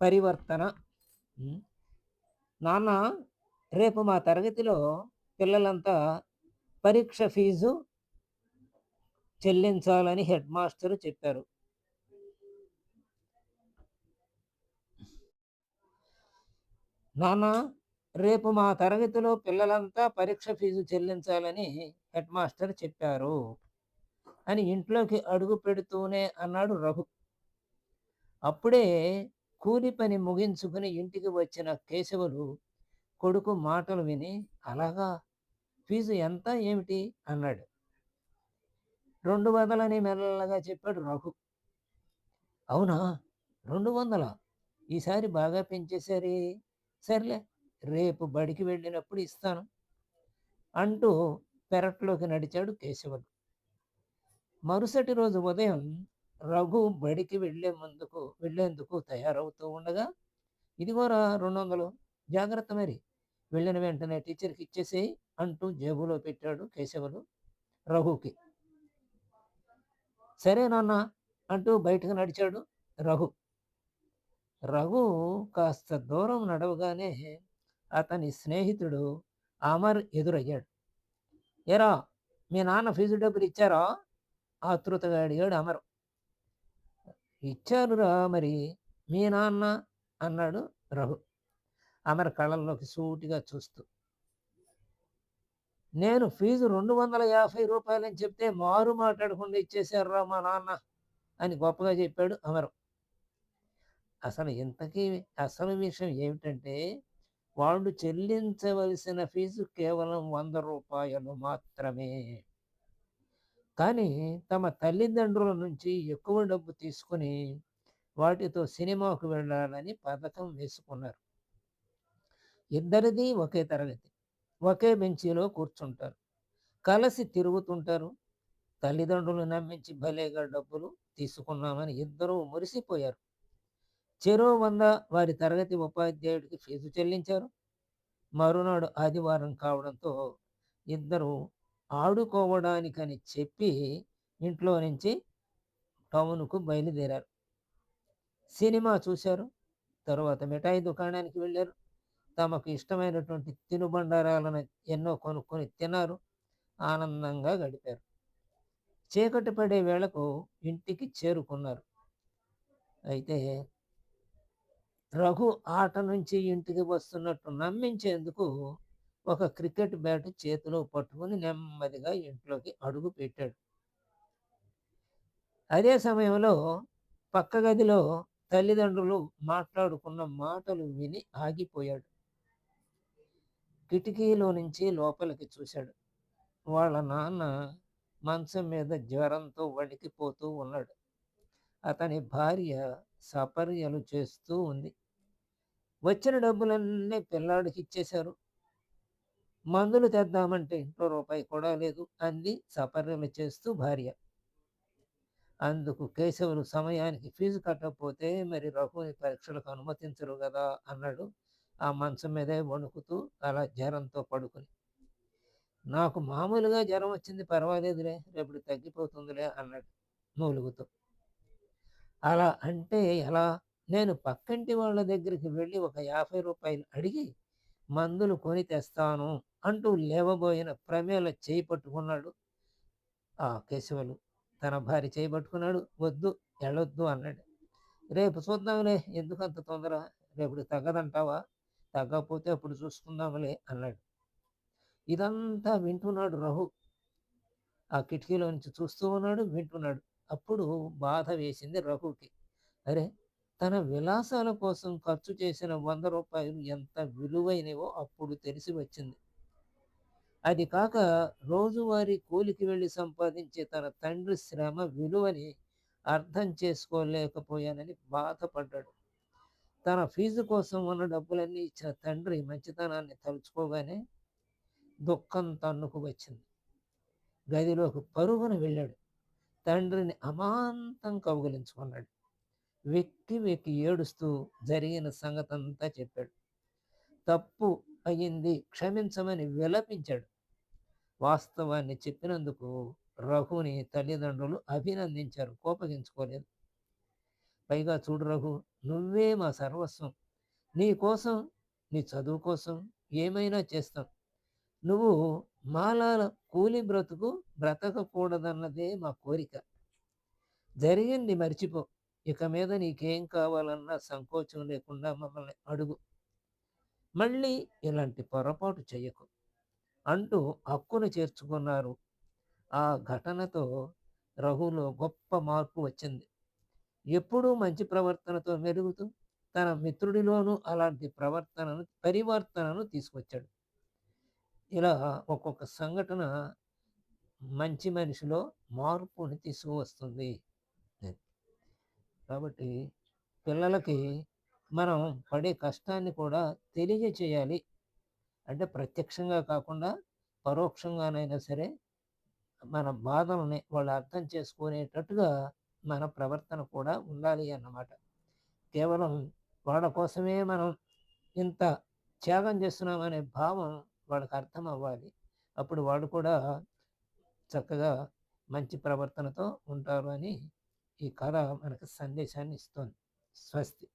పరివర్తన. నాన్న రేపు మా తరగతిలో పిల్లలంతా పరీక్ష ఫీజు చెల్లించాలని హెడ్ మాస్టర్ చెప్పారు. నాన్న రేపు మా తరగతిలో పిల్లలంతా పరీక్ష ఫీజు చెల్లించాలని హెడ్ మాస్టర్ చెప్పారు అని ఇంట్లోకి అడుగు పెడుతూనే అన్నాడు రఘు. అప్పుడే కూలి పని ముగించుకుని ఇంటికి వచ్చిన కేశవులు కొడుకు మాటలు విని అలాగా? ఫీజు ఎంత? ఏమిటి? అన్నాడు. రెండు వందలని మెల్లగా చెప్పాడు రఘు అవునా? రెండు వందల? ఈసారి బాగా పెంచేశారే. సర్లే రేపు బడికి వెళ్ళినప్పుడు ఇస్తాను. అంటూ పెరట్లోకి నడిచాడు కేశవుడు. మరుసటి రోజు ఉదయం రఘు బడికి వెళ్ళే ముందుకు వెళ్ళేందుకు తయారవుతూ ఉండగా ఇదిగోరా రెండు వందలు జాగ్రత్త మరి. వెళ్ళిన వెంటనే టీచర్కి ఇచ్చేసేయి అంటూ జేబులో పెట్టాడు కేశవులు రఘుకి. సరే నాన్న అంటూ బయటకు నడిచాడు రఘు. రఘు కాస్త దూరం నడవగానే అతని స్నేహితుడు అమర్ ఎదురయ్యాడు. ఎరా మీ నాన్న ఫీజు డబ్బులు ఇచ్చారా? ఆతృతగా అడిగాడు అమర్. ఇచ్చారురా మరి మీ నాన్న అన్నాడు రఘు. అమర కళ్ళల్లోకి సూటిగా చూస్తూ. నేను ఫీజు రెండు వందల యాభై రూపాయలని చెప్తే మారు మాట్లాడకుండా ఇచ్చేశారురా మా నాన్న అని గొప్పగా చెప్పాడు అమరం. అసలు ఇంతకీ అసలు విషయం ఏమిటంటే వాళ్ళు చెల్లించవలసిన ఫీజు కేవలం వంద రూపాయలు మాత్రమే. కానీ తమ తల్లిదండ్రుల నుంచి ఎక్కువ డబ్బు తీసుకుని వాటితో సినిమాకు వెళ్ళాలని పథకం వేసుకున్నారు. ఇద్దరిది ఒకే తరగతి. ఒకే బెంచీలో కూర్చుంటారు. కలిసి తిరుగుతుంటారు. తల్లిదండ్రులు నమ్మించి భలేగా డబ్బులు తీసుకున్నామని ఇద్దరూ మురిసిపోయారు. చెరో వంద వారి తరగతి ఉపాధ్యాయుడికి ఫీజు చెల్లించారు. మరునాడు ఆదివారం కావడంతో ఇద్దరు ఆడుకోవడానికని చెప్పి ఇంట్లో నుంచి టౌన్కు బయలుదేరారు. సినిమా చూశారు. తర్వాత మిఠాయి దుకాణానికి వెళ్ళారు. తమకు ఇష్టమైనటువంటి తినుబండారాలను ఎన్నో కొనుక్కొని తిన్నారు. ఆనందంగా గడిపారు. చీకటి పడే వేళకు ఇంటికి చేరుకున్నారు. అయితే రఘు ఆట నుంచి ఇంటికి వస్తున్నట్టు నమ్మించేందుకు ఒక క్రికెట్ బ్యాట్ చేతిలో పట్టుకుని నెమ్మదిగా ఇంట్లోకి అడుగు పెట్టాడు. అదే సమయంలో పక్క గదిలో తల్లిదండ్రులు మాట్లాడుకున్న మాటలు విని ఆగిపోయాడు. కిటికీలో నుంచి లోపలికి చూశాడు. వాళ్ళ నాన్న మంచం మీద జ్వరంతో వణికిపోతూ ఉన్నాడు. అతని భార్య సపర్యలు చేస్తూ ఉంది. వచ్చిన డబ్బులన్నీ పిల్లాడికి ఇచ్చేశారు. మందులు తెద్దామంటే ఇంట్లో రూపాయి కూడా లేదు. అంది సపర్యలు చేస్తూ భార్య. అందుకు కేశవులు సమయానికి ఫీజు కట్టకపోతే మరి రఘుని పరీక్షలకు అనుమతించరు కదా అన్నాడు. ఆ మంచం మీదే వణుకుతూ అలా జ్వరంతో పడుకుని. నాకు మామూలుగా జ్వరం వచ్చింది పర్వాలేదులే రేపు తగ్గిపోతుందిలే అన్నాడు మూలుగుతూ అలా అంటే ఎలా? నేను పక్కింటి వాళ్ళ దగ్గరికి వెళ్ళి ఒక యాభై రూపాయలు అడిగి మందులు కొని తెస్తాను. అంటూ లేవబోయిన ప్రమేల చేయి పట్టుకున్నాడు. ఆ కేశవులు తన భార్య చేయి పట్టుకున్నాడు. వద్దు వెళ్ళొద్దు అన్నాడు. రేపు చూద్దాంలే ఎందుకు అంత తొందర? రేపు తగ్గదంటావా? తగ్గకపోతే అప్పుడు చూసుకుందాంలే అన్నాడు. ఇదంతా వింటున్నాడు రఘు. ఆ కిటికీలో నుంచి చూస్తూ ఉన్నాడు వింటున్నాడు. అప్పుడు బాధ వేసింది రఘుకి. అరే తన విలాసాల కోసం ఖర్చు చేసిన వంద రూపాయలు ఎంత విలువైనవో అప్పుడు తెలిసి వచ్చింది. అది కాక రోజువారీ కూలికి వెళ్ళి సంపాదించే తన తండ్రి శ్రమ విలువని అర్థం చేసుకోలేకపోయానని బాధపడ్డాడు. తన ఫీజు కోసం ఉన్న డబ్బులన్నీ ఇచ్చిన తండ్రి మంచితనాన్ని తలుచుకోగానే దుఃఖం తన్నుకు వచ్చింది. గదిలోకి పరుగున వెళ్ళాడు. తండ్రిని అమాంతం కౌగిలించుకున్నాడు. వెక్కి వెక్కి ఏడుస్తూ జరిగిన సంగతంతా చెప్పాడు. తప్పు అయింది క్షమించమని విలపించాడు. వాస్తవాన్ని చెప్పినందుకు రఘుని తల్లిదండ్రులు అభినందించారు. కోపగించుకోలేదు. పైగా చూడు రఘు నువ్వే మా సర్వస్వం. నీ కోసం నీ చదువు కోసం ఏమైనా చేస్తాం. నువ్వు మాలాల కూలి బ్రతుకు బ్రతకకూడదన్నదే మా కోరిక. జరిగింది మర్చిపో. ఇక మీద నీకేం కావాలన్నా సంకోచం లేకుండా మమ్మల్ని అడుగు. మళ్ళీ ఇలాంటి పొరపాటు చేయకు అంటూ హక్కును చేర్చుకున్నారు. ఆ ఘటనతో రఘులో గొప్ప మార్పు వచ్చింది. ఎప్పుడూ మంచి ప్రవర్తనతో మెరుగుతూ తన మిత్రుడిలోనూ అలాంటి ప్రవర్తనను పరివర్తనను తీసుకొచ్చాడు. ఇలా ఒక్కొక్క సంఘటన మంచి మనిషిలో మార్పుని తీసుకువస్తుంది. కాబట్టి పిల్లలకి మనం పడే కష్టాన్ని కూడా తెలియజేయాలి. అంటే ప్రత్యక్షంగా కాకుండా పరోక్షంగానైనా సరే మన బాధల్ని వాళ్ళు అర్థం చేసుకునేటట్టుగా మన ప్రవర్తన కూడా ఉండాలి అన్నమాట. కేవలం వాళ్ళ కోసమే మనం ఇంత త్యాగం చేస్తున్నామనే భావం వాళ్ళకి అర్థం అవ్వాలి. అప్పుడు వాళ్ళు కూడా చక్కగా మంచి ప్రవర్తనతో ఉంటారు అని ఈ కథ మనకు సందేశాన్ని ఇస్తుంది. స్వస్తి.